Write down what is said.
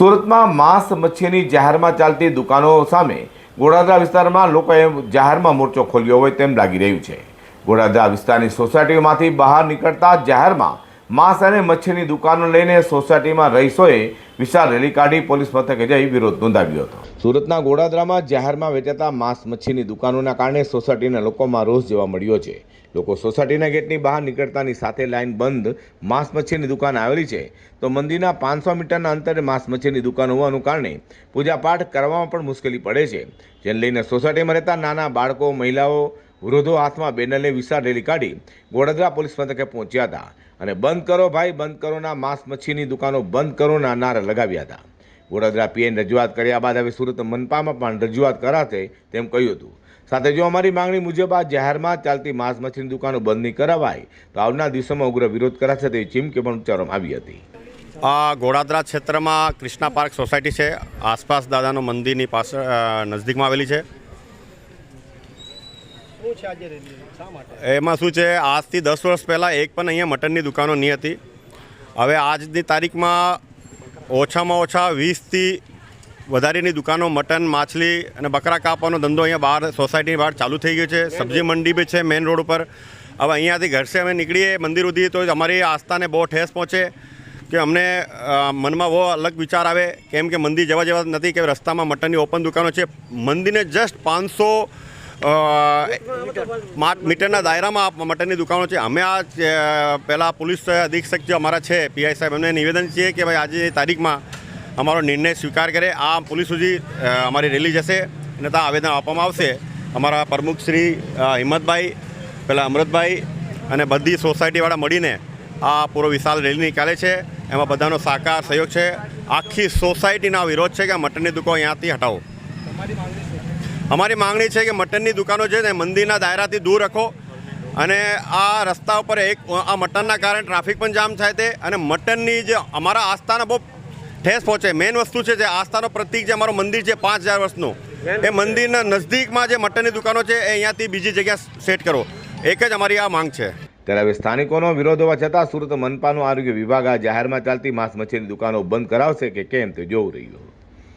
સુરતમાં માંસ મચ્છીની જાહેરમાં ચાલતી દુકાનો સામે ગોડાદરા વિસ્તારમાં લોકોએ જાહેરમાં મોરચો ખોલ્યો હોય તેમ લાગી રહ્યું છે. ગોડાદરા વિસ્તારની સોસાયટીમાંથી બહાર નીકળતા જાહેરમાં માંસ અને મચ્છીની દુકાનો લઈને સોસાયટીમાં રહીશોએ વિશાળ રેલી કાઢી પોલીસ મથકે જઈ વિરોધ નોંધાવ્યો હતો. સુરતના ગોડાદરામાં જાહેરમાં વેચાતા માંસ મચ્છીની દુકાનોના કારણે સોસાયટીના લોકોમાં રોષ જોવા મળ્યો છે. લોકો સોસાયટીના ગેટની બહાર નીકળતાની સાથે લાઈન બંધ માંસ મચ્છીની દુકાન આવેલી છે. તો મંદિરના પાંચસો મીટરના અંતરે માંસ મચ્છીની દુકાન હોવાનું કારણે પૂજાપાઠ કરવામાં પણ મુશ્કેલી પડે છે. જેને લઈને સોસાયટીમાં રહેતા નાના બાળકો, મહિલાઓ વૃદ્ધો હાથમાં બેનરને વિશાળ રેલી કાઢી ગોડદરા પોલીસ મથકે પહોંચ્યા હતા અને બંધ કરો ભાઈ, બંધ કરોના માંસ મચ્છીની દુકાનો બંધ કરોના નારા લગાવ્યા હતા. વડોદરા પીએન રજૂઆત કર્યા બાદ હવે સુરત મનપામાં પણ રજૂઆત કરાશે તેમ કહ્યું હતું. સાથે જો અમારી માંગણી મુજબ આ જાહેરમાં ચાલતી માંસ મચ્છીની દુકાનો બંધ નહીં કરાવાય, તો આવનાર દિવસોમાં ઉગ્ર વિરોધ કરાશે તેવી ચીમકી પણ ઉચ્ચારવામાં આવી હતી. આ ગોડાદરા ક્ષેત્રમાં ક્રિષ્ના પાર્ક સોસાયટી છે. આસપાસ દાદાનો મંદિરની પાસે નજદીકમાં આવેલી છે શું છે આજે રેલી શા માટે એમાં શું છે આજથી દસ વર્ષ પહેલાં એક પણ અહીંયા મટનની દુકાનો નહીં હતી. હવે આજની તારીખમાં ઓછામાં ઓછા વીસથી વધારેની દુકાનો મટન માછલી અને બકરા કાપવાનો ધંધો અહીંયા બહાર સોસાયટીની બહાર ચાલુ થઈ ગયો છે. સબ્જી મંડી બી છે મેઇન રોડ ઉપર. હવે અહીંયાથી ઘરસે અમે નીકળીએ મંદિર સુધી તો અમારી આસ્થાને બહુ ઠેસ પહોંચે કે અમને મનમાં બહુ અલગ વિચાર આવે. કેમ કે મંદિર જવા જેવા નથી કે રસ્તામાં મટનની ઓપન દુકાનો છે. મંદિરને જસ્ટ પાંચસો મીટરના દાયરામાં આ મટનની દુકાનો છે. અમે આ પહેલાં પોલીસ અધિક્ષક જે અમારા છે, પીઆઈ સાહેબ, એમને નિવેદન છે કે ભાઈ આજની તારીખમાં અમારો નિર્ણય સ્વીકાર કરે. આ પોલીસ સુધી અમારી રેલી જશે અને ત્યાં આવેદન આપવામાં આવશે. અમારા પ્રમુખ શ્રી હિંમતભાઈ પેલા અમૃતભાઈ અને બધી સોસાયટીવાળા મળીને આ પૂરો વિશાળ રેલી નીકાળે છે. એમાં બધાનો સાકાર, સહયોગ છે. આખી સોસાયટીના વિરોધ છે કે આ મટનની દુકાન અહીંયાથી હટાવો. અમારી માંગણી છે કે મટનની દુકાનો છે ને મંદિરના દાયરાથી દૂર રાખો. અને આ રસ્તા ઉપર એક આ મટનના કારણે ટ્રાફિક પણ જામ થાય તે અને મટનની જે અમારા આસ્થાના બહુ ઠેસ પહોંચે. મેઇન વસ્તુ છે જે આસ્થાનો પ્રતિક જે અમારું મંદિર છે પાંચ હજાર વર્ષનું. એ મંદિરના નજદીકમાં જે મટનની દુકાનો છે એ અહીંયાથી બીજી જગ્યા સેટ કરો. એક જ અમારી આ માંગ છે. ત્યારે હવે સ્થાનિકોનો વિરોધ હોવા છતાં સુરત મનપાનું આરોગ્ય વિભાગ આ જાહેરમાં ચાલતી માંસ મચ્છીની દુકાનો બંધ કરાવશે કે કેમ તે જોવું રહ્યું.